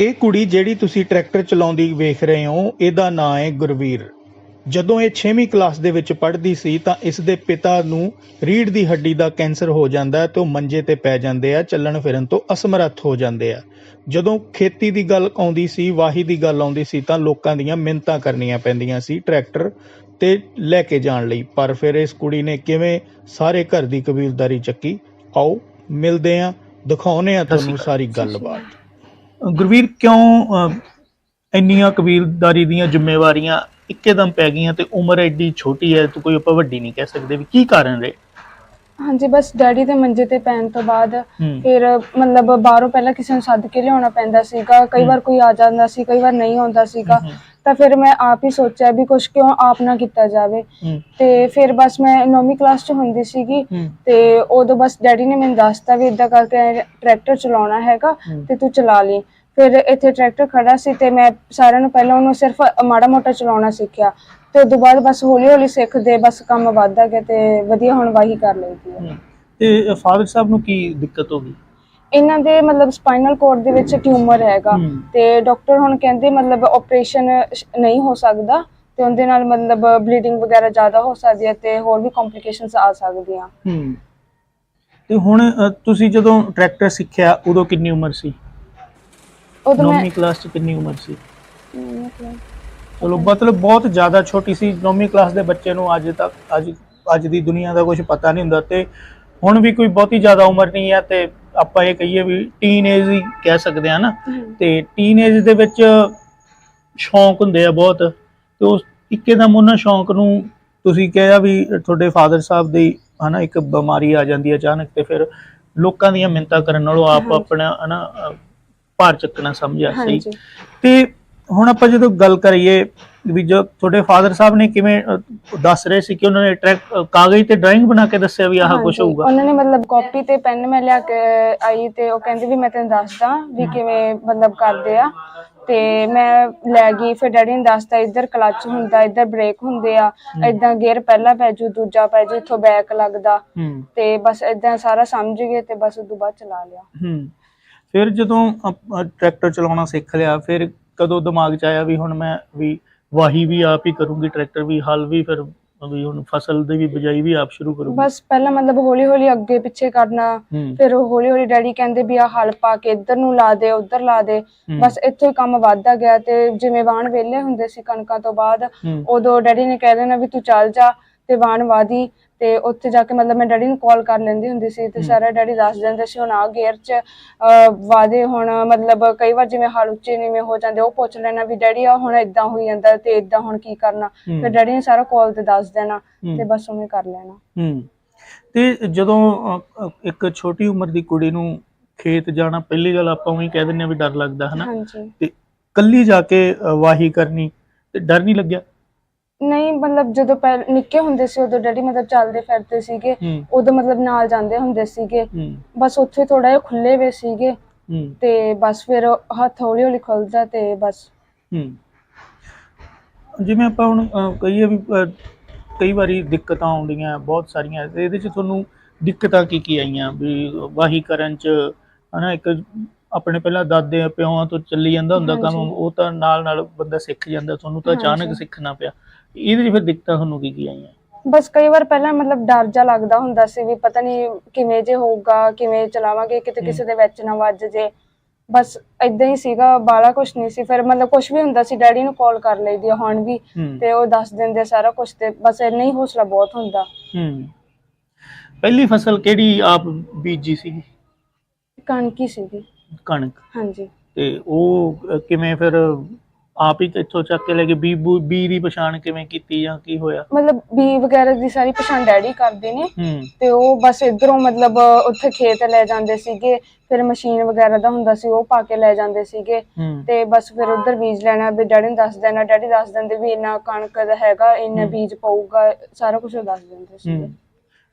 ਇਹ ਕੁੜੀ ਜਿਹੜੀ ਤੁਸੀਂ ਟਰੈਕਟਰ ਚਲਾਉਂਦੀ ਵੇਖ ਰਹੇ ਹੋ ਇਹਦਾ ਨਾਂ ਹੈ ਗੁਰਵੀਰ। ਜਦੋਂ ਇਹ 6ਵੀਂ ਕਲਾਸ ਦੇ ਵਿੱਚ ਪੜ੍ਹਦੀ ਸੀ ਤਾਂ ਇਸ ਦੇ ਪਿਤਾ ਨੂੰ ਰੀੜ੍ਹ ਦੀ ਹੱਡੀ ਦਾ ਕੈਂਸਰ ਹੋ ਜਾਂਦਾ ਤੇ ਉਹ ਮੰਜੇ ਤੇ ਪੈ ਜਾਂਦੇ ਆ ਚੱਲਣ ਫਿਰਨ ਤੋਂ ਅਸਮਰੱਥ ਹੋ ਜਾਂਦੇ ਆ। ਜਦੋਂ ਖੇਤੀ ਦੀ ਗੱਲ ਆਉਂਦੀ ਸੀ ਵਾਹੀ ਦੀ ਗੱਲ ਆਉਂਦੀ ਸੀ ਤਾਂ ਲੋਕਾਂ ਦੀਆਂ ਮਿੰਨਤਾਂ ਕਰਨੀਆਂ ਪੈਂਦੀਆਂ ਸੀ ਟਰੈਕਟਰ ਤੇ ਲੈ ਕੇ ਜਾਣ ਲਈ। ਪਰ ਫਿਰ ਇਸ ਕੁੜੀ ਨੇ ਕਿਵੇਂ ਸਾਰੇ ਘਰ ਦੀ ਕਬੀਲਦਾਰੀ ਚੱਕੀ? ਆਓ ਮਿਲਦੇ ਆ ਦਿਖਾਉਨੇ ਆ ਤੁਹਾਨੂੰ ਸਾਰੀ ਗੱਲਬਾਤ। ਗੁਰਵੀਰ ਕਿਉਂ ਇੰਨੀਆਂ ਕਬੀਲਦਾਰੀ ਦੀਆਂ ਜ਼ਿੰਮੇਵਾਰੀਆਂ ਇੱਕੇਦਮ ਪੈ ਗਈਆਂ ਤੇ ਉਮਰ ਐਡੀ ਛੋਟੀ ਹੈ ਤੂੰ ਕੋਈ ਆਪਾਂ ਵੱਡੀ ਨਹੀਂ ਕਹਿ ਸਕਦੇ ਵੀ ਕੀ ਕਾਰਨ ਰਹੇ? ਹਾਂਜੀ ਬਸ ਡੈਡੀ ਦੇ ਮੰਜੇ ਤੇ ਪੈਣ ਤੋਂ ਬਾਅਦ ਫਿਰ ਮਤਲਬ ਬਾਹਰੋਂ ਪਹਿਲਾਂ ਕਿਸੇ ਨੂੰ ਸੱਦ ਕੇ ਲਿਆਉਣਾ ਪੈਂਦਾ ਸੀਗਾ ਕਈ ਵਾਰ ਕੋਈ ਆ ਜਾਂਦਾ ਸੀ ਕਈ ਵਾਰ ਨਹੀਂ ਆਉਂਦਾ ਸੀਗਾ। ਤਾਂ ਫਿਰ ਮੈਂ ਆਪ ਹੀ ਸੋਚਿਆ ਵੀ ਕੁਝ ਕਿਉਂ ਆਪ ਨਾ ਕੀਤਾ ਜਾਵੇ। ਹੂੰ। ਤੇ ਫਿਰ ਬਸ ਮੈਂ 9ਵੀਂ ਕਲਾਸ 'ਚ ਹੁੰਦੀ ਸੀਗੀ ਹੂੰ। ਤੇ ਉਦੋਂ ਬਸ ਡੈਡੀ ਨੇ ਮੈਨੂੰ ਦੱਸਤਾ ਵੀ ਇਦਾਂ ਕਰਕੇ ਟਰੈਕਟਰ ਚਲਾਉਣਾ ਹੈਗਾ ਹੂੰ। ਤੇ ਤੂੰ ਚਲਾ ਲਈ। ਫਿਰ ਇੱਥੇ ਟਰੈਕਟਰ ਖੜਾ ਸੀ ਤੇ ਮੈਂ ਸਾਰਿਆਂ ਨੂੰ ਪਹਿਲਾਂ ਉਹਨੂੰ ਸਿਰਫ ਮਾੜਾ ਮੋਟਾ ਚਲਾਉਣਾ ਸਿੱਖਿਆ। ਤੇ ਉਦੋਂ ਬਾਅਦ ਬਸ ਹੌਲੀ ਹੌਲੀ ਸਿੱਖਦੇ ਬਸ ਕੰਮ ਵੱਧਦਾ ਗਿਆ ਤੇ ਵਧੀਆ ਹੁਣ ਵਾਹੀ ਕਰ ਲਈਦੀ ਹੈ ਹੂੰ। ਤੇ ਫਾਦਰ ਸਾਹਿਬ ਨੂੰ ਕੀ ਦਿੱਕਤ ਹੋ ਗਈ? ਇਹਨਾਂ ਦੇ ਮਤਲਬ ਸਪਾਈਨਲ ਕੋਰਡ ਦੇ ਵਿੱਚ ਟਿਊਮਰ ਹੈਗਾ। ਤੇ ਡਾਕਟਰ ਹੁਣ ਕਹਿੰਦੇ ਮਤਲਬ ਆਪਰੇਸ਼ਨ ਨਹੀਂ ਹੋ ਸਕਦਾ ਤੇ ਉਹਦੇ ਨਾਲ ਮਤਲਬ ਬਲੀਡਿੰਗ ਵਗੈਰਾ ਜ਼ਿਆਦਾ ਹੋ ਸਕਦੀ ਹੈ ਤੇ ਹੋਰ ਵੀ ਕੰਪਲਿਕੇਸ਼ਨਸ ਆ ਸਕਦੀਆਂ। ਹੂੰ। ਤੇ ਹੁਣ ਤੁਸੀਂ ਜਦੋਂ ਟਰੈਕਟਰ ਸਿੱਖਿਆ ਉਦੋਂ ਕਿੰਨੀ ਉਮਰ ਸੀ? ਉਦੋਂ ਮੈਂ 9ਵੀਂ ਕਲਾਸ ਚ ਕਿੰਨੀ ਉਮਰ ਸੀ? ਚਲੋ ਮਤਲਬ ਬਹੁਤ ਜ਼ਿਆਦਾ ਛੋਟੀ ਸੀ। 9ਵੀਂ ਕਲਾਸ ਦੇ ਬੱਚੇ ਨੂੰ ਅੱਜ ਤੱਕ ਅੱਜ ਅੱਜ ਦੀ ਦੁਨੀਆ ਦਾ ਕੁਝ ਪਤਾ ਨਹੀਂ ਹੁੰਦਾ ਤੇ ਹੁਣ ਵੀ ਕੋਈ ਬਹੁਤੀ ਜ਼ਿਆਦਾ ਉਮਰ ਨਹੀਂ ਹੈ ਤੇ ਆਪਾਂ ਇਹ ਕਹੀਏ ਵੀ ਟੀਨੇਜ ਹੀ ਕਹਿ ਸਕਦੇ ਆ ਨਾ। ਤੇ ਟੀਨੇਜ ਦੇ ਵਿੱਚ ਸ਼ੌਂਕ ਹੁੰਦੇ ਆ ਬਹੁਤ। ਤੇ ਉਸ ਇੱਕਦਮ ਉਹਨਾਂ ਸ਼ੌਂਕ ਨੂੰ ਤੁਸੀਂ ਕਿਹਾ ਵੀ ਤੁਹਾਡੇ ਫਾਦਰ ਸਾਹਿਬ ਦੀ ਹਨਾ ਇੱਕ ਬਿਮਾਰੀ ਆ ਜਾਂਦੀ ਹੈ ਅਚਾਨਕ ਤੇ ਫਿਰ ਲੋਕਾਂ ਦੀਆਂ ਮਿੰਤਾ ਕਰਨ ਨਾਲੋਂ ਆਪ। ਆਪਣਾ ਹਨਾ ਭਾਰ ਚੱਕਣਾ ਸਮਝਿਆ ਸਹੀ। ਤੇ ਹੁਣ ਆਪਾਂ ਜਦੋਂ ਗੱਲ ਕਰੀਏ ਵੀ ਜੋ ਤੁਹਾਡੇ ਫਾਦਰ ਸਾਹਿਬ ਨੇ ਕਿਵੇਂ ਅਹ, ਦੱਸ ਰਹੇ ਸੀ ਕਿ ਉਹਨਾਂ ਨੇ ਟਰੈਕ ਕਾਗਜ਼ ਤੇ ਡਰਾਇੰਗ ਬਣਾ ਕੇ ਦੱਸਿਆ ਵੀ ਆਹ ਕੁਝ ਹਾਂਜੀ, ਹੋਊਗਾ? ਉਹਨਾਂ ਨੇ ਮਤਲਬ ਕਾਪੀ ਤੇ ਪੈਨ ਮੈਂ ਲਿਆ ਕੇ ਆਈ ਤੇ ਉਹ ਕਹਿੰਦੇ ਵੀ ਮੈਂ ਤੈਨੂੰ ਦੱਸਦਾ ਵੀ ਕਿਵੇਂ ਮਤਲਬ ਕਰਦੇ ਆ। ਤੇ ਮੈਂ ਲੈ ਗਈ ਫਿਰ ਡੈਡੀ ਨੇ ਦੱਸਤਾ ਇੱਧਰ ਕਲੱਚ ਹੁੰਦਾ ਇੱਧਰ ਬ੍ਰੇਕ ਹੁੰਦੇ ਆ ਇਦਾਂ ਗੇਅਰ ਪਹਿਲਾ ਪੈ ਜੂ ਦੂਜਾ ਪੈ ਜੂ ਇੱਥੋਂ ਬੈਕ ਲੱਗਦਾ। ਹੂੰ ਤੇ ਬਸ ਇਦਾਂ ਸਾਰਾ ਸਮਝ ਗਏ ਤੇ ਬਸ ਉਦੋਂ ਬਾਅਦ ਚਲਾ ਲਿਆ। ਹੂੰ ਫਿਰ ਜਦੋਂ ਟਰੈਕਟਰ ਚਲਾਉਣਾ ਸਿੱਖ ਲਿਆ ਫਿਰ ਕਦੋਂ ਦਿਮਾਗ 'ਚ ਆਇਆ ਵੀ ਹੁਣ ਮੈਂ ਵੀ ਵਾਹੀ ਵੀ ਆਪ ਹੀ ਕਰੂੰਗੀ ਟਰੈਕਟਰ ਵੀ ਹਲ ਵੀ ਫਿਰ ਵੀ ਹੁਣ ਫਸਲ ਦੀ ਵੀ ਬਿਜਾਈ ਵੀ ਆਪ ਸ਼ੁਰੂ ਕਰੂੰਗੀ। ਬਸ ਪਹਿਲਾਂ ਮਤਲਬ ਹੌਲੀ ਹੌਲੀ ਅੱਗੇ ਪਿੱਛੇ ਕਰਨਾ ਹੂੰ। ਫਿਰ ਹੌਲੀ ਹੌਲੀ ਡੈਡੀ ਕਹਿੰਦੇ ਵੀ ਆ ਹਲ ਪਾ ਕੇ ਇੱਧਰ ਨੂੰ ਲਾ ਦੇ ਉੱਧਰ ਲਾ ਦੇ। ਹੂੰ, ਬਸ ਇੱਥੋਂ ਹੀ ਕੰਮ ਵੱਧਦਾ ਗਿਆ ਤੇ ਜਿਵੇਂ ਵਾਹਣ ਵਿਹਲੇ ਹੁੰਦੇ ਸੀ ਕਣਕਾਂ ਤੋਂ ਬਾਅਦ ਹੂੰ। ਉਦੋਂ ਡੈਡੀ ਨੇ ਕਹਿ ਦੇਣਾ ਵੀ ਤੂੰ ਚੱਲ ਜਾ ਤੇ ਵਾਦੀ ਤੇ ਉੱਥੇ ਜਾ ਕੇ ਮਤਲਬ ਮੈਂ ਡੈਡੀ ਨੂੰ ਕਾਲ ਕਰ ਲੈਂਦੀ ਹੁੰਦੀ ਸੀ ਤੇ। ਸਾਰਾ ਡੈਡੀ ਦੱਸ ਦਿੰਦੇ ਸੀ ਹੁਣ ਆ ਗੇਅਰ 'ਚ ਵਾਦੇ ਹੁਣ ਮਤਲਬ ਕਈ ਵਾਰ ਜਿਵੇਂ ਹਲ ਉੱਚੇ ਨੀਵੇਂ ਹੋ ਜਾਂਦੇ ਉਹ ਪੁੱਛ ਲੈਣਾ ਵੀ ਡੈਡੀ ਆ ਹੁਣ ਇਦਾਂ ਹੋਈ ਜਾਂਦਾ ਤੇ ਇਦਾਂ ਹੁਣ ਕੀ ਕਰਨਾ। ਫਿਰ ਡੈਡੀ ਨੇ ਸਾਰਾ ਕਾਲ ਤੇ ਦੱਸ ਦੇਣਾ। ਤੇ ਬਸ ਉਵੇਂ ਕਰ ਲੈਣਾ। ਤੇ ਜਦੋਂ ਇੱਕ ਛੋਟੀ ਉਮਰ ਦੀ ਕੁੜੀ ਨੂੰ ਖੇਤ ਜਾਣਾ ਪਹਿਲੀ ਗੱਲ ਆਪਾਂ ਉਹੀ ਕਹਿ ਦਿੰਦੇ ਆ ਵੀ ਡਰ ਲੱਗਦਾ ਹਨਾ? ਤੇ ਕੱਲੀ ਜਾ ਕੇ ਵਾਹੀ ਕਰਨੀ ਤੇ ਡਰ ਨਹੀਂ ਲੱਗਿਆ? ਨਹੀਂ ਮਤਲਬ ਜਦੋਂ ਪਹਿਲ ਨਿੱਕੇ ਹੁੰਦੇ ਸੀ ਉਦੋਂ ਡੈਡੀ ਮਤਲਬ ਚੱਲਦੇ ਫਿਰਦੇ ਸੀਗੇ। ਹੂੰ। ਉਦੋਂ ਮਤਲਬ ਨਾਲ ਜਾਂਦੇ ਹੁੰਦੇ ਸੀਗੇ। ਹੂੰ। ਬਸ ਉੱਥੇ ਥੋੜਾ ਜਿਹਾ ਖੁੱਲੇ ਵੇ ਸੀਗੇ। ਹੂੰ। ਤੇ ਬਸ ਫਿਰ ਹੱਥ ਹੌਲੀ ਹੌਲੀ ਖੁੱਲਦਾ ਤੇ ਬਸ। ਹੂੰ। ਜਿਵੇਂ ਆਪਾਂ ਹੁਣ ਅ, ਕਹੀਏ ਵੀ ਕਈ ਵਾਰੀ ਦਿੱਕਤਾਂ ਆਉਂਦੀਆਂ ਬਹੁਤ ਸਾਰੀਆਂ। ਤੇ ਇਹਦੇ ਚ ਤੁਹਾਨੂੰ ਦਿੱਕਤਾਂ ਕੀ ਕੀ ਆਈਆਂ? ਵੀ ਵਾਹੀ ਕਰਨ ਚ ਹਨਾ ਇੱਕ ਆਪਣੇ ਪਹਿਲਾਂ ਦਾਦੇ ਪਿਓਾਂ ਤੋਂ ਚੱਲੀ ਜਾਂਦਾ ਹੁੰਦਾ ਕੰਮ ਹਾਂਜੀ। ਉਹ ਤਾਂ ਨਾਲ ਨਾਲ ਬੰਦਾ ਸਿੱਖ ਜਾਂਦਾ। ਤੁਹਾਨੂੰ ਤਾਂ ਅਚਾਨਕ। ਸਿੱਖਣਾ ਪਿਆ। ਇਹਦੇ ਚ ਫਿਰ ਦਿੱਕਤਾਂ ਤੁਹਾਨੂੰ ਕੀ ਕੀ ਆਈਆਂ? ਬਸ ਕਈ ਵਾਰ ਪਹਿਲਾਂ ਮਤਲਬ ਡਰ ਜਾ ਲੱਗਦਾ ਹੁੰਦਾ ਸੀ ਵੀ ਪਤਾ ਨਹੀਂ ਕਿਵੇਂ ਜੇ ਹੋਊਗਾ ਕਿਵੇਂ ਚਲਾਵਾਂਗੇ ਕਿਤੇ। ਕਿਸੇ ਦੇ ਵਿੱਚ ਨਾ ਵੱਜ ਜੇ। ਬਸ ਇਦਾਂ ਹੀ ਸੀਗਾ ਬਾਲਾ ਕੁਛ ਨਹੀਂ ਸੀ। ਫਿਰ ਮਤਲਬ ਕੁਛ ਵੀ ਹੁੰਦਾ ਸੀ ਡੈਡੀ ਨੂੰ ਕਾਲ ਕਰ ਲਈਦੀ ਆ ਹੁਣ ਵੀ ਹੂੰ। ਤੇ ਉਹ ਦੱਸ ਦਿੰਦੇ ਸਾਰਾ ਕੁਛ ਤੇ ਬਸ ਇੰਨਾ ਹੀ ਹੌਸਲਾ ਬਹੁਤ ਹੁੰਦਾ। ਹੂੰ। ਪਹਿਲੀ ਫਸਲ ਕਿਹੜੀ ਆਪ ਬੀਜੀ ਸੀ ਕਣਕ ਸੀਗੀ। ਕਣਕ। ਹਾਂਜੀ। ਤੇ ਉਹ ਅ, ਕਿਵੇਂ ਫਿਰ ਆਪ ਹੀ ਇੱਥੋਂ ਚੱਕ ਕੇ ਲੈ ਕੇ ਬੀ ਬੂ- ਬੀ ਦੀ ਪਛਾਣ ਕਿਵੇਂ ਕੀਤੀ ਜਾਂ ਕੀ ਹੋਇਆ? ਮਤਲਬ ਬੀ ਵਗੈਰਾ ਦੀ ਸਾਰੀ ਪਛਾਣ ਡੈਡੀ ਕਰਦੇ ਨੇ। ਹੂੰ। ਤੇ ਉਹ ਬਸ ਇਧਰੋਂ ਮਤਲਬ ਉੱਥੇ ਖੇਤ ਲੈ ਜਾਂਦੇ ਸੀਗੇ ਫਿਰ ਮਸ਼ੀਨ ਵਗੈਰਾ ਦਾ ਹੁੰਦਾ ਸੀ ਉਹ ਪਾ ਕੇ ਲੈ ਜਾਂਦੇ ਸੀਗੇ। ਹੂੰ। ਤੇ ਬਸ ਫਿਰ ਉਧਰ ਬੀਜ ਲੈਣਾ ਵੀ ਡੈਡੀ ਨੂੰ ਦੱਸ ਦੇਣਾ ਡੈਡੀ ਦੱਸ ਦਿੰਦੇ ਵੀ ਇੰਨਾ ਕਣਕ ਦਾ ਹੈਗਾ ਇੰਨਾ ਹਮ। ਬੀਜ ਪਊਗਾ ਸਾਰਾ ਕੁਝ ਦੱਸ ਦਿੰਦੇ ਸੀ ਹੂੰ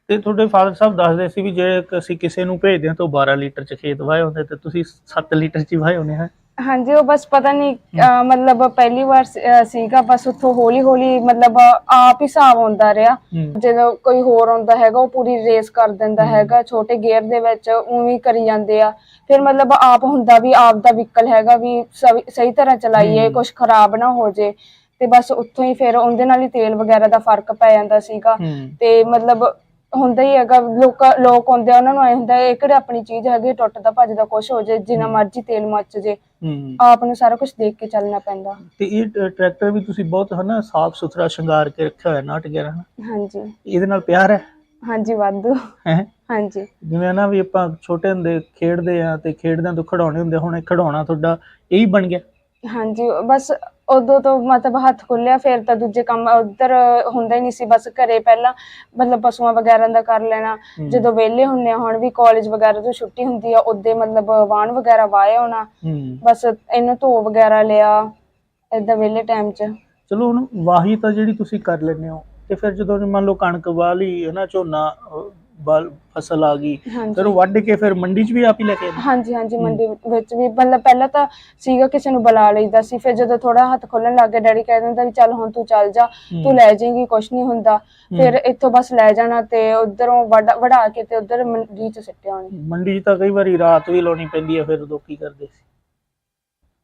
ਤੇ ਤੁਹਾਡੇ ਫਾਦਰ ਸਾਹਿਬ ਦੱਸਦੇ ਸੀ ਵੀ ਜੇ ਅਸੀਂ ਕਿਸੇ ਨੂੰ ਭੇਜਦੇ ਹਾਂ ਤਾਂ ਉਹ 12 ਲੀਟਰ ਚ ਖੇਤ ਵਾਏ ਹੁੰਦੇ ਤੇ ਤੁਸੀਂ 7 ਲੀਟਰ ਚ ਹੀ ਵਾਏ ਹੁੰਦੇ ਹੈ? ਹਾਂਜੀ ਉਹ ਬਸ ਪਤਾ ਨਹੀਂ ਅਹ ਮਤਲਬ ਪਹਿਲੀ ਵਾਰ ਸ- ਅਹ ਸੀਗਾ ਬਸ ਉੱਥੋਂ ਹੌਲੀ ਹੌਲੀ ਮਤਲਬ ਆਪ ਹੀ ਹਿਸਾਬ ਆਉਂਦਾ ਰਿਹਾ। ਹੂੰ। ਜਦੋਂ ਕੋਈ ਹੋਰ ਆਉਂਦਾ ਹੈਗਾ ਉਹ ਪੂਰੀ ਰੇਸ ਕਰ ਦਿੰਦਾ ਹੈਗਾ ਛੋਟੇ ਗੇਅਰ ਦੇ ਵਿੱਚ ਉਵੇਂ ਹੀ ਕਰੀ ਜਾਂਦੇ ਆ। ਫਿਰ ਮਤਲਬ ਆਪ ਹੁੰਦਾ ਵੀ ਆਪ ਦਾ ਵਹੀਕਲ ਹੈਗਾ ਵੀ ਸਵੀ- ਸਹੀ ਤਰ੍ਹਾਂ ਚਲਾਈਏ ਹਮ। ਕੁਝ ਖਰਾਬ ਨਾ ਹੋ ਜੇ। ਤੇ ਬਸ ਉੱਥੋਂ ਹੀ ਫਿਰ ਉਹਦੇ ਨਾਲ ਹੀ ਤੇਲ ਵਗੈਰਾ ਦਾ ਫ਼ਰਕ ਪੈ ਜਾਂਦਾ ਸੀਗਾ। ਹੂੰ। ਤੇ ਮਤਲਬ ਹੁੰਦਾ ਹੀ ਹੈਗਾ ਲੋਕ ਲੋਕ ਆਉਂਦੇ ਆ ਉਹਨਾਂ ਨੂੰ ਐ ਹੁੰਦਾ ਇਹ ਕਿਹੜੀ ਆਪਣੀ ਚੀਜ਼ ਹੈਗੀ ਟੁੱਟਦਾ ਭੱਜਦਾ ਕੁਝ ਹੋ ਜੇ ਜਿੰਨਾ ਮਰਜ਼ੀ ਤੇਲ ਮੱਚ ਜੇ। ਹੂੰ। ਆਪ ਨੂੰ ਸਾਰਾ ਕੁਝ ਦੇਖ ਕੇ ਚੱਲਣਾ ਪੈਂਦਾ। ਤੇ ਇਹ ਟ- ਟਰੈਕਟਰ ਵੀ ਤੁਸੀਂ ਬਹੁਤ ਹਨਾ ਸਾਫ਼ ਸੁਥਰਾ ਸ਼ਿੰਗਾਰ ਕੇ ਰੱਖਿਆ ਹੋਇਆ ਨਾਟ ਗਿਆ ਹਨਾ? ਹਾਂਜੀ। ਇਹਦੇ ਨਾਲ ਪਿਆਰ ਹੈ? ਹਾਂਜੀ ਵਾਧੂ। ਹੈ? ਹਾਂਜੀ। ਜਿਵੇਂ ਨਾ ਵੀ ਆਪਾਂ ਛੋਟੇ ਹੁੰਦੇ ਖੇਡਦੇ ਆ ਤੇ ਖੇਡਦਿਆਂ ਤੋਂ ਖਿਡੌਣੇ ਹੁੰਦੇ ਹੁਣ ਇਹ ਖਿਡੌਣਾ ਤੁਹਾਡਾ ਇਹੀ ਬਣ ਗਿਆ। ਹਾਂਜੀ ਬਸ ਉਦੋਂ ਤੋਂ ਮਤਲਬ ਹੱਥ ਖੁੱਲਿਆ ਫਿਰ ਤਾਂ ਦੂਜੇ ਕੰਮ ਉਧਰ ਹੁੰਦਾ ਹੀ ਨਹੀਂ ਸੀ ਬਸ ਘਰੇ ਪਹਿਲਾਂ ਮਤਲਬ ਪਸ਼ੂਆਂ ਵਗੈਰਾ ਦਾ ਕਰ ਲੈਣਾ। ਹੂੰ। ਜਦੋਂ ਵਿਹਲੇ ਹੁੰਨੇ ਆ ਹੁਣ ਵੀ ਕਾਲਜ ਵਗੈਰਾ ਤੋਂ ਛੁੱਟੀ ਹੁੰਦੀ ਆ ਉਦੋਂ ਮਤਲਬ ਵਾਣ ਵਗੈਰਾ ਵਾਏ ਹੋਣਾ। ਹੂੰ। ਬਸ ਇਹਨੂੰ ਧੋ ਵਗੈਰਾ ਲਿਆ ਏਦਾਂ ਵਿਹਲੇ ਟਾਈਮ 'ਚ। ਚਲੋ ਹੁਣ ਵਾਹੀ ਤਾਂ ਜਿਹੜੀ ਤੁਸੀਂ ਕਰ ਲੈਂਦੇ ਹੋ ਤੇ ਫਿਰ ਜਦੋਂ ਮੰਨ ਲਓ ਕਣਕ ਵਾਹ ਲਈ ਹੈ ਨਾ ਝੋਨਾ ਅਹ, ਬਲ ਫਸਲ ਆ ਗਈ ਫਿਰ ਉਹ ਵੱਢ ਕੇ ਫਿਰ ਮੰਡੀ 'ਚ ਵੀ ਆਪ ਹੀ ਲੈ ਕੇ ਆਉਂਦੇ? ਹਾਂਜੀ ਹਾਂਜੀ ਮੰਡੀ ਵਿੱਚ ਵੀ ਮਤਲਬ ਪਹਿਲਾਂ ਤਾਂ ਸੀਗਾ ਕਿਸੇ ਨੂੰ ਬੁਲਾ ਲਈਦਾ ਸੀ ਫਿਰ ਜਦੋਂ ਥੋੜਾ ਹੱਥ ਖੋਲਣ ਲੱਗ ਗਿਆ ਡੈਡੀ ਕਹਿ ਦਿੰਦਾ ਵੀ ਚੱਲ ਹੁਣ ਤੂੰ ਚੱਲ ਜਾ ਤੂੰ ਲੈ ਜਾਏਂਗੀ ਕੁਛ ਨਹੀਂ ਹੁੰਦਾ। ਫਿਰ ਇੱਥੋਂ ਬਸ ਲੈ ਜਾਣਾ ਤੇ ਉਧਰੋਂ ਵੜਾ ਕੇ ਤੇ ਉਧਰ ਮੰਡੀ 'ਚ ਸਿੱਟਿਆ ਹੋਣੀ ਮੰਡੀ 'ਚ ਤਾਂ ਕਈ ਵਾਰੀ ਰਾਤ ਵੀ ਲਾਉਣੀ ਪੈਂਦੀ ਹੈ ਫਿਰ ਉਦੋਂ ਕੀ ਕਰਦੇ ਸੀ?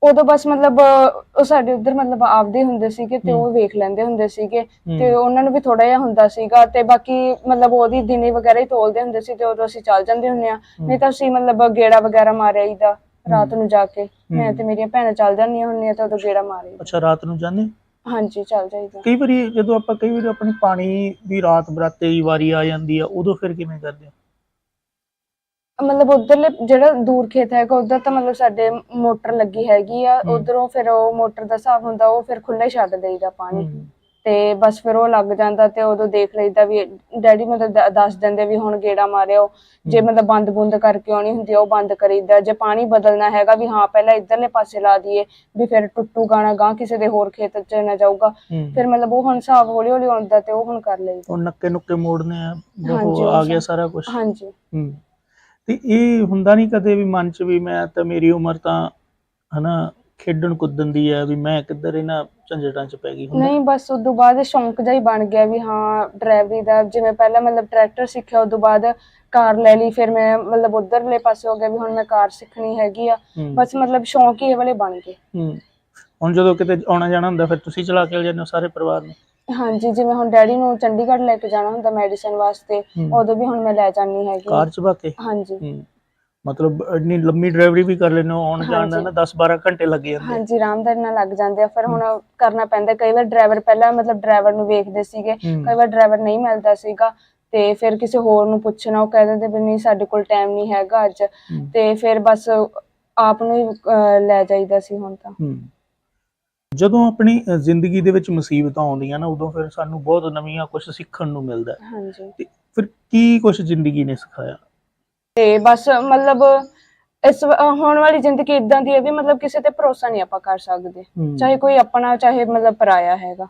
ਉਦੋਂ ਬਸ ਮਤਲਬ ਉਹ ਸਾਡੇ ਉਧਰ ਮਤਲਬ ਆਪਦੇ ਹੁੰਦੇ ਸੀਗੇ ਤੇ ਉਹ ਵੇਖ ਲੈਂਦੇ ਹੁੰਦੇ ਸੀਗੇ ਤੇ ਉਹਨਾਂ ਨੂੰ ਵੀ ਥੋੜਾ ਜਿਹਾ ਹੁੰਦਾ ਸੀਗਾ ਤੇ ਬਾਕੀ ਮਤਲਬ ਉਹਦੀ ਦਿਨੇ ਵਗੈਰਾ ਹੀ ਤੋਲਦੇ ਹੁੰਦੇ ਸੀ ਤੇ ਉਦੋਂ ਅਸੀਂ ਚੱਲ ਜਾਂਦੇ ਹੁੰਨੇ ਆ ਨਹੀਂ ਤਾਂ ਅਸੀਂ ਮਤਲਬ ਗੇੜਾ ਵਗੈਰਾ ਮਾਰਿਆ ਈਦਾ ਰਾਤ ਨੂੰ ਜਾ ਕੇ। ਮੈਂ ਤੇ ਮੇਰੀਆਂ ਭੈਣਾਂ ਚੱਲ ਜਾਂਦੀਆਂ ਹੁੰਨੀਆਂ ਤਾਂ ਉਦੋਂ ਗੇੜਾ ਮਾਰੇ ਅੱਛਾ ਰਾਤ ਨੂੰ ਜਾਂਦੇ? ਹਾਂਜੀ ਚੱਲ ਜਾਈਦਾ। ਕਈ ਵਾਰੀ ਜਦੋਂ ਆਪਾਂ ਕਈ ਵਾਰੀ ਆਪਣੀ ਪਾਣੀ ਦੀ ਰਾਤ ਬਰਾਤੇ ਦੀ ਵਾਰੀ ਆ ਜਾਂਦੀ ਆ ਉਦੋਂ ਫਿਰ ਕਿਵੇਂ ਕਰਦੇ ਹੋ? ਮਤਲਬ ਉਧਰਲੇ ਜਿਹੜਾ ਦੂਰ ਖੇਤ ਹੈਗਾ ਉਧਰ ਤਾਂ ਮਤਲਬ ਸਾਡੇ ਮੋਟਰ ਲੱਗੀ ਹੈਗੀ ਆ ਉਧਰੋਂ ਫਿਰ ਉਹ ਮੋਟਰ ਦਾ ਹਿਸਾਬ ਹੁੰਦਾ ਉਹ ਫਿਰ ਖੁੱਲਾ ਹੀ ਛੱਡ ਦੇਈਦਾ ਪਾਣੀ। ਤੇ ਬਸ ਫਿਰ ਉਹ ਲੱਗ ਜਾਂਦਾ ਤੇ ਉਦੋਂ ਦੇਖ ਲਈਦਾ ਵੀ ਡੈਡੀ ਮਤਲਬ ਦ- ਦੱਸ ਦਿੰਦੇ ਵੀ ਹੁਣ ਗੇੜਾ ਮਾਰਿਓ ਜੇ ਮਤਲਬ ਬੰਦ ਬੁੰਦ ਕਰਕੇ ਆਉਣੀ ਹੁੰਦੀ ਆ ਉਹ ਬੰਦ ਕਰੀਦਾ ਜੇ ਪਾਣੀ ਬਦਲਣਾ ਹੈਗਾ ਵੀ ਹਾਂ ਪਹਿਲਾਂ ਇਧਰਲੇ ਪਾਸੇ ਲਾ ਦਈਏ ਵੀ ਫਿਰ ਟੁੱਟੂ ਗਾਣਾ ਗਾਂ ਕਿਸੇ ਦੇ ਹੋਰ ਖੇਤ 'ਚ ਨਾ ਜਾਊਗਾ ਹੂੰ। ਫਿਰ ਮਤਲਬ ਉਹ ਹੁਣ ਹਿਸਾਬ ਹੌਲੀ ਹੌਲੀ ਆਉਂਦਾ ਤੇ ਉਹ ਹੁਣ ਕਰ ਲਈਦਾ। ਉਹ ਨੱਕੇ ਨੁੱਕੇ ਮੋੜਨੇ ਆ ਹਾਂਜੀ, ਉਹ ਉਹ ਆ ਗਿਆ ਸਾਰਾ ਕੁਝ ਹਾਂਜੀ। ਹੂੰ। ਤੇ ਇਹ ਹੁੰਦਾ ਨਹੀਂ ਕਦੇ ਵੀ ਮਨ ਚ ਵੀ ਮੈਂ ਤਾਂ ਮੇਰੀ ਉਮਰ ਤਾਂ ਹਨਾ ਖੇਡਣ ਕੁੱਦਣ ਦੀ ਹੈ ਵੀ ਮੈਂ ਕਿੱਧਰ ਇਹਨਾਂ ਝੰਜਟਾਂ ਚ ਪੈ ਗਈ ਹੁੰਦਾ। ਨਹੀਂ ਬਸ ਉਦੋਂ ਬਾਅਦ ਸ਼ੌਂਕ ਜਿਹਾ ਹੀ ਬਣ ਗਿਆ ਵੀ ਹਾਂ ਡਰਾਈਵਰੀ ਦਾ ਜਿਵੇਂ ਪਹਿਲਾਂ ਮਤਲਬ ਟਰੈਕਟਰ ਸਿੱਖਿਆ ਉਦੋਂ ਬਾਅਦ ਕਾਰ ਲੈ ਲਈ ਫਿਰ ਮੈਂ ਮਤਲਬ ਉਧਰਲੇ ਪਾਸੇ ਹੋ ਗਿਆ ਵੀ ਹੁਣ ਮੈਂ ਕਾਰ ਸਿੱਖਣੀ ਹੈਗੀ ਆ। ਹੂੰ, ਬਸ ਮਤਲਬ ਸ਼ੌਂਕ ਹੀ ਇਹ ਵਾਲੇ ਬਣ ਗਏ। ਹੂੰ। ਹੁਣ ਜਦੋਂ ਕਿਤੇ ਆਉਣਾ ਜਾਣਾ ਹੁੰਦਾ ਫਿਰ ਤੁਸੀਂ ਚਲਾ ਕੇ ਲੈ ਜਾਂਦੇ ਹੋ ਸਾਰੇ ਪਰਿਵਾਰ ਨੂੰ। ਹਾਂਜੀ ਜਿਵੇਂ ਹੁਣ ਡੈਡੀ ਨੂੰ ਚੰਡੀਗੜ੍ਹ ਲੈ ਕੇ ਜਾਣਾ ਹੁੰਦਾ ਮੈਡੀਸਨ ਵਾਸਤੇ ਹੂੰ। ਉਦੋਂ ਵੀ ਹੁਣ ਮੈਂ ਲੈ ਜਾਣੀ ਹੈਗੀ। ਕਾਰ ਚ ਬਾ ਕੇ? ਹਾਂਜੀ। ਮਤਲਬ ਇੰਨੀ ਲੰਮੀ ਡਰਾਈਵਰੀ ਵੀ ਕਰ ਹੋ ਆਉਣ ਜਾਣ ਦਾ ਨਾ 10 12 ਘੰਟੇ ਲੱਗ ਜਾਂਦੇ ਹਾਂਜੀ ਆਰਾਮਦਾਰੀ ਨਾਲ ਲੱਗ ਜਾਂਦੇ ਆ। ਫਿਰ ਹੁਣ ਕਰਨਾ ਪੈਂਦਾ ਕਈ ਵਾਰ ਡਰਾਈਵਰ ਪਹਿਲਾਂ ਮਤਲਬ ਡਰਾਈਵਰ ਨੂੰ ਵੇਖਦੇ ਸੀਗੇ ਹੂੰ। ਕਈ ਵਾਰ ਡਰਾਈਵਰ ਨਹੀਂ ਮਿਲਦਾ ਸੀਗਾ ਤੇ ਫਿਰ ਕਿਸੇ ਹੋਰ ਨੂੰ ਪੁੱਛਣਾ ਉਹ ਕਹਿ ਦਿੰਦੇ ਵੀ ਨਹੀਂ ਸਾਡੇ ਕੋਲ ਟਾਈਮ ਨਹੀਂ ਹੈਗਾ ਅੱਜ। ਹੂੰ। ਤੇ ਫਿਰ ਬਸ ਆਪ ਨੂੰ ਹੀ ਅਹ, ਲੈ ਜਾਈਦਾ ਸੀ ਹੁਣ ਤਾਂ। ਹੂੰ। ਜਦੋਂ ਆਪਣੀ ਜ਼ਿੰਦਗੀ ਦੇ ਵਿੱਚ ਮੁਸੀਬਤਾਂ ਆਉਂਦੀਆਂ ਨਾ ਉਦੋਂ ਫਿਰ ਸਾਨੂੰ ਬਹੁਤ ਨਵੀਆਂ ਕੁਝ ਸਿੱਖਣ ਨੂੰ ਮਿਲਦਾ ਹੈ। ਹਾਂਜੀ। ਤੇ ਫਿਰ ਕੀ ਕੁਝ ਜ਼ਿੰਦਗੀ ਨੇ ਸਿਖਾਇਆ? ਤੇ ਬਸ ਮਤਲਬ ਇਸ ਹੋਣ ਵਾਲੀ ਜ਼ਿੰਦਗੀ ਇਦਾਂ ਦੀ ਹੈ ਵੀ ਮਤਲਬ ਕਿਸੇ ਤੇ ਭਰੋਸਾ ਨਹੀਂ ਆਪਾਂ ਕਰ ਸਕਦੇ। ਚਾਹੇ ਕੋਈ ਆਪਣਾ ਚਾਹੇ ਮਤਲਬ ਪਰਾਇਆ ਹੈਗਾ।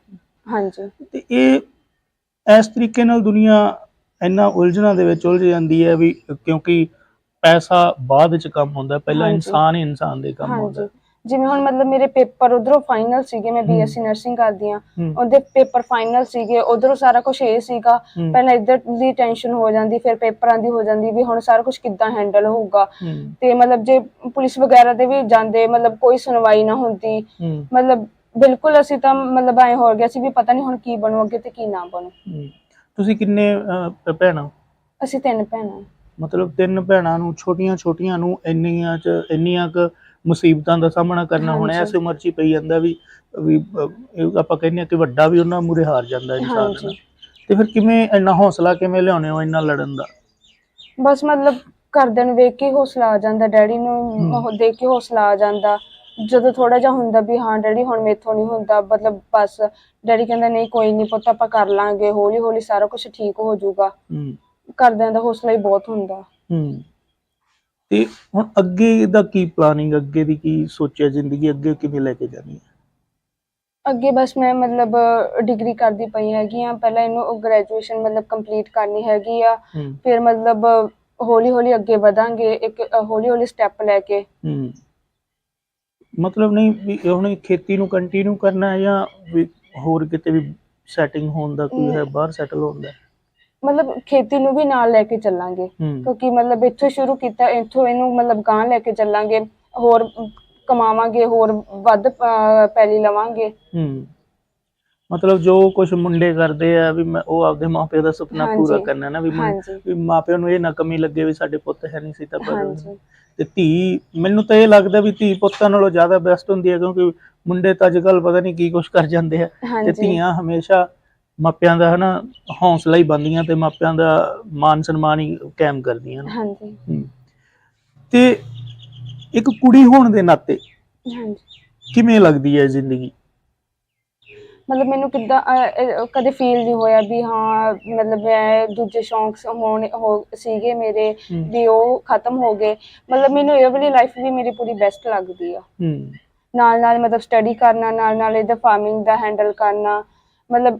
ਹਾਂਜੀ। ਤੇ ਇਹ ਇਸ ਤਰੀਕੇ ਨਾਲ ਦੁਨੀਆ ਇੰਨਾ ਉਲਝਣਾਂ ਦੇ ਵਿੱਚ ਉਲਝ ਜਾਂਦੀ ਹੈ ਵੀ ਕਿਉਂਕਿ ਪੈਸਾ ਬਾਅਦ ਵਿੱਚ ਕੰਮ ਹੁੰਦਾ ਪਹਿਲਾਂ। ਇਨਸਾਨ ਹੀ ਇਨਸਾਨ ਦੇ ਕੰਮ ਹੁੰਦਾ ਜਿਵੇਂ ਹੁਣ ਮਤਲਬ ਮੇਰੇ ਪੇਪਰ ਉਧਰੋਂ ਫਾਈਨਲ ਸੀਗੇ ਮੈਂ ਬੀਐਸਸੀ ਨਰਸਿੰਗ ਕਰਦੀ ਆ। ਉਹਦੇ ਪੇਪਰ ਫਾਈਨਲ ਸੀਗੇ ਉਧਰੋਂ ਸਾਰਾ ਕੁਝ ਇਹ ਸੀਗਾ। ਪਹਿਲਾਂ ਇੱਧਰ ਦੀ ਟੈਨਸ਼ਨ ਹੋ ਜਾਂਦੀ ਫਿਰ ਪੇਪਰਾਂ ਦੀ ਹੋ ਜਾਂਦੀ ਵੀ ਹੁਣ ਸਾਰਾ ਕੁਝ ਕਿੱਦਾਂ ਹੈਂਡਲ ਹੋਊਗਾ। ਤੇ ਮਤਲਬ ਜੇ ਪੁਲਿਸ ਵਗੈਰਾ ਦੇ ਵੀ ਜਾਂਦੇ ਮਤਲਬ ਕੋਈ ਸੁਣਵਾਈ ਨਾ ਹੁੰਦੀ ਮਤਲਬ ਬਿਲਕੁਲ ਅਸੀਂ ਤਾਂ ਮਤਲਬ ਐ ਹੋ ਗਿਆ ਸੀ ਵੀ ਪਤਾ ਨਹੀਂ ਹੁਣ ਕੀ ਬਣੂ ਅੱਗੇ ਤੇ ਕੀ ਨਾ ਬਣੂ। ਤੁਸੀਂ ਕਿੰਨੇ ਭੈਣਾਂ? ਅਸੀਂ ਤਿੰਨ ਭੈਣਾਂ। ਮਤਲਬ ਤਿੰਨ ਭੈਣਾਂ ਨੂੰ ਛੋਟੀਆਂ ਛੋਟੀਆਂ ਨੂੰ ਇੰਨੀਆਂ ਚ ਇੰਨੀਆਂ ਕੁ ਮੁਸੀਬਤਾਂ ਦਾ ਸਾਹਮਣਾ ਕਰਨਾ ਹੁਣ। ਇਸ ਉਮਰ ਚ ਹੀ ਪਈ ਜਾਂਦਾ ਵੀ ਵੀ ਇਹ ਆਪਾਂ ਕਹਿੰਦੇ ਆ ਕਿ ਵੱਡਾ ਵੀ ਉਹਨਾਂ ਮੂਰੇ ਹਾਰ ਜਾਂਦਾ ਇਨਸਾਨ ਹਾਂਜੀ। ਤੇ ਫਿਰ ਕਿਵੇਂ ਇੰਨਾ ਹੌਸਲਾ ਕਿਵੇਂ ਲਿਆਉਣੇ ਹੋ ਇੰਨਾ ਲੜਨ ਦਾ? ਬਸ ਮਤਲਬ ਘਰਦਿਆਂ ਨੂੰ ਵੇਖ ਕੇ ਹੀ ਹੌਸਲਾ ਆ ਜਾਂਦਾ ਡੈਡੀ ਨੂੰ ਉਹ ਦੇਖ ਕੇ ਹੌਸਲਾ ਆ ਜਾਂਦਾ। ਜਦੋਂ ਥੋੜਾ ਜਿਹਾ ਹੁੰਦਾ ਵੀ ਹਾਂ ਡੈਡੀ ਹੁਣ ਮੇਥੋਂ ਨਹੀਂ ਹੁੰਦਾ ਮਤਲਬ ਬਸ ਡੈਡੀ ਕਹਿੰਦਾ ਨਹੀਂ ਕੋਈ ਨਹੀਂ ਪੁੱਤ ਆਪਾਂ ਕਰ ਲਾਂਗੇ ਹੌਲੀ ਹੌਲੀ ਸਾਰਾ ਕੁਝ ਠੀਕ ਹੋ ਜਾਊਗਾ। ਹੂੰ। ਘਰਦਿਆਂ ਦਾ ਹੌਸਲਾ ਹੀ ਬਹੁਤ ਹੁੰਦਾ। ਹੂੰ। ਤੇ ਹੁਣ ਅੱਗੇ ਦਾ ਕੀ ਪਲਾਨਿੰਗ ਅੱਗੇ ਦੀ ਕੀ ਸੋਚਿਆ ਜ਼ਿੰਦਗੀ ਅੱਗੇ ਕਿਵੇਂ ਲੈ ਕੇ ਜਾਣੀ ਹੈ? ਅੱਗੇ ਬਸ ਮੈਂ ਮਤਲਬ ਡਿਗਰੀ ਕਰਦੀ ਪਈ ਹੈਗੀ ਆ ਪਹਿਲਾਂ ਇਹਨੂੰ ਗ੍ਰੈਜੂਏਸ਼ਨ ਮਤਲਬ ਕੰਪਲੀਟ ਕਰਨੀ ਹੈਗੀ ਆ। ਹੂੰ। ਫਿਰ ਮਤਲਬ ਹੌਲੀ ਹੌਲੀ ਅੱਗੇ ਵਧਾਂਗੇ ਇੱਕ ਹੌਲੀ ਹੌਲੀ ਸਟੈਪ ਲੈ ਕੇ। ਹੂੰ। ਮਤਲਬ ਨਹੀਂ ਵੀ ਹੁਣ ਇਹ ਖੇਤੀ ਨੂੰ ਕੰਟੀਨਿਊ ਕਰਨਾ ਹੈ ਜਾਂ ਵੀ ਹੋਰ ਕਿਤੇ ਵੀ ਸੈਟਿੰਗ ਹੋਣ ਦਾ ਕੋਈ ਹੈ। ਬਾਹਰ ਸੈਟਲ ਹੋਣ ਦਾ? ਮਤਲਬ ਖੇਤੀ ਨੂੰ ਵੀ ਨਾਲ ਲੈ ਕੇ ਚੱਲਾਂਗੇ। ਕਿਉਂਕਿ ਮਤਲਬ ਇੱਥੋਂ ਸ਼ੁਰੂ ਕੀਤਾ ਇੱਥੋਂ ਇਹਨੂੰ ਮਤਲਬ ਗਾਂ ਲੈ ਕੇ ਚੱਲਾਂਗੇ। ਹੋਰ ਕਮਾਵਾਂਗੇ ਹੋਰ ਵੱਧ ਪੈਲੀ ਲਵਾਂਗੇ। ਹੂੰ। ਮਤਲਬ ਜੋ ਕੁਝ ਮੁੰਡੇ ਕਰਦੇ ਆ ਵੀ ਮੈਂ ਉਹ ਆਪਦੇ ਮਾਪਿਆਂ ਦਾ ਸੁਪਨਾ। ਪੂਰਾ ਕਰਨਾ ਨਾ ਵੀ ਵੀ ਮਾਪਿਆਂ ਨੂੰ ਇਹ ਨਾ ਕਮੀ ਲੱਗੇ ਵੀ ਸਾਡੇ ਪੁੱਤ ਹੈ ਨਹੀਂ ਸੀ ਤਾਂ ਪਰ ਤੇ ਧੀ ਮੈਨੂੰ ਤਾਂ ਇਹ ਲੱਗਦਾ ਵੀ ਧੀ ਪੁੱਤਾਂ ਨਾਲੋਂ ਜ਼ਿਆਦਾ ਬੈਸਟ ਹੁੰਦੀ ਹੈ ਕਿਉਂਕਿ ਮੁੰਡੇ ਤਾਂ ਅੱਜ ਕੱਲ ਪਤਾ ਨਹੀਂ ਕੀ ਕੁਝ ਕਰ ਜਾਂਦੇ ਆ। ਤੇ ਧੀਆਂ ਹਮੇਸ਼ਾ ਮਾਪਿਆਂ ਦਾ ਹਨਾ ਹੌਸਲਾ ਹੀ ਬੰਦੀਆਂ ਤੇ ਮਾਪਿਆਂ ਦਾ ਮਾਨ ਸਨਮਾਨ ਹੀ ਕਾਇਮ ਕਰਦੀਆਂ ਨੇ। ਹਾਂਜੀ। ਹੂੰ। ਤੇ ਇੱਕ ਕੁੜੀ ਹੋਣ ਦੇ ਨਾਤੇ ਹਾਂਜੀ। ਕਿਵੇਂ ਲੱਗਦੀ ਹੈ ਜ਼ਿੰਦਗੀ? ਮਤਲਬ ਮੈਨੂੰ ਕਿੱਦਾਂ ਅਹ, ਅਹ, ਕਦੇ ਫੀਲ ਨਹੀਂ ਹੋਇਆ ਵੀ ਹਾਂ ਮਤਲਬ ਮੈਂ ਦੂਜੇ ਸ਼ੌਂਕ ਹੋਣ ਹੋ ਸੀਗੇ ਮੇਰੇ ਹੂੰ। ਵੀ ਉਹ ਖਤਮ ਹੋ ਗਏ। ਮਤਲਬ ਮੈਨੂੰ ਇਹ ਵਾਲੀ ਲਾਈਫ ਵੀ ਮੇਰੀ ਪੂਰੀ ਬੈਸਟ ਲੱਗਦੀ ਆ। ਹੂੰ। ਨਾਲ ਨਾਲ ਮਤਲਬ ਸਟੱਡੀ ਕਰਨਾ ਨਾਲ ਨਾਲ ਇਹਦਾ ਫਾਰਮਿੰਗ ਦਾ ਹੈਂਡਲ ਕਰਨਾ। ਮਤਲਬ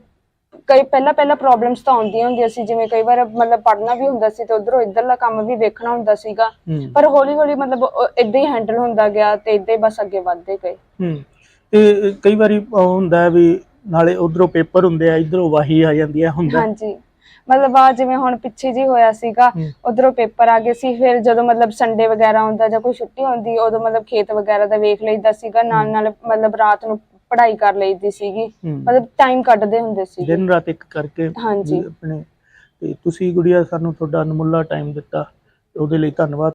ਕਈ ਪਹਿਲਾਂ ਪਹਿਲਾਂ ਪ੍ਰੋਬਲਮਸ ਤਾਂ ਆਉਂਦੀਆਂ ਹੁੰਦੀਆਂ ਸੀ ਜਿਵੇਂ ਕਈ ਵਾਰ ਮਤਲਬ ਪੜ੍ਹਨਾ ਵੀ ਹੁੰਦਾ ਸੀ ਤੇ ਉਧਰੋਂ ਇੱਧਰਲਾ ਕੰਮ ਵੀ ਵੇਖਣਾ ਹੁੰਦਾ ਸੀਗਾ। ਹੂੰ। ਪਰ ਹੌਲੀ ਹੌਲੀ ਮਤਲਬ ਇਦਾਂ ਹੀ ਹੈਂਡਲ ਹੁੰਦਾ ਗਿਆ ਤੇ ਇਦਾਂ ਹੀ ਬਸ ਅੱਗੇ ਵਧਦੇ ਗਏ। ਹੂੰ। ਤੇ ਕਈ ਵਾਰੀ ਹੁੰਦਾ ਹੈ ਵੀ ਨਾਲੇ ਉਧਰੋਂ ਪੇਪਰ ਹੁੰਦੇ ਆ ਇਧਰੋਂ ਵਾਹੀ ਆ ਜਾਂਦੀ ਹੈ ਹੁੰਦਾ। ਹਾਂਜੀ। ਮਤਲਬ ਆ ਜਿਵੇਂ ਹੁਣ ਪਿੱਛੇ ਜੀ ਹੋਇਆ ਸੀਗਾ ਹੂੰ। ਉਧਰੋਂ ਪੇਪਰ ਆ ਗਏ ਸੀ ਫਿਰ ਜਦੋਂ ਮਤਲਬ ਸੰਡੇ ਵਗੈਰਾ ਹੁੰਦਾ ਜਾਂ ਕੋਈ ਛੁੱਟੀ ਹੁੰਦੀ ਉਦੋਂ ਮਤਲਬ ਖੇਤ ਵਗੈਰਾ ਦਾ ਵੇਖ ਲਈਦਾ ਸੀਗਾ ਨਾਲ ਨਾਲ ਮਤਲਬ ਰਾਤ ਨੂੰ ਪੜ੍ਹਾਈ ਕਰ ਲਈਦੀ ਸੀਗੀ। ਮਤਲਬ ਟਾਈਮ ਕੱਢਦੇ ਹੁੰਦੇ ਸੀ ਦਿਨ ਰਾਤ ਇੱਕ ਕਰਕੇ ਹਾਂਜੀ। ਆਪਣੇ ਤੇ ਤੁਸੀਂ ਗੁੜੀਆ ਸਾਨੂੰ ਤੁਹਾਡਾ ਅਨਮੁੱਲਾ ਟਾਈਮ ਦਿੱਤਾ ਉਹਦੇ ਲਈ ਧੰਨਵਾਦ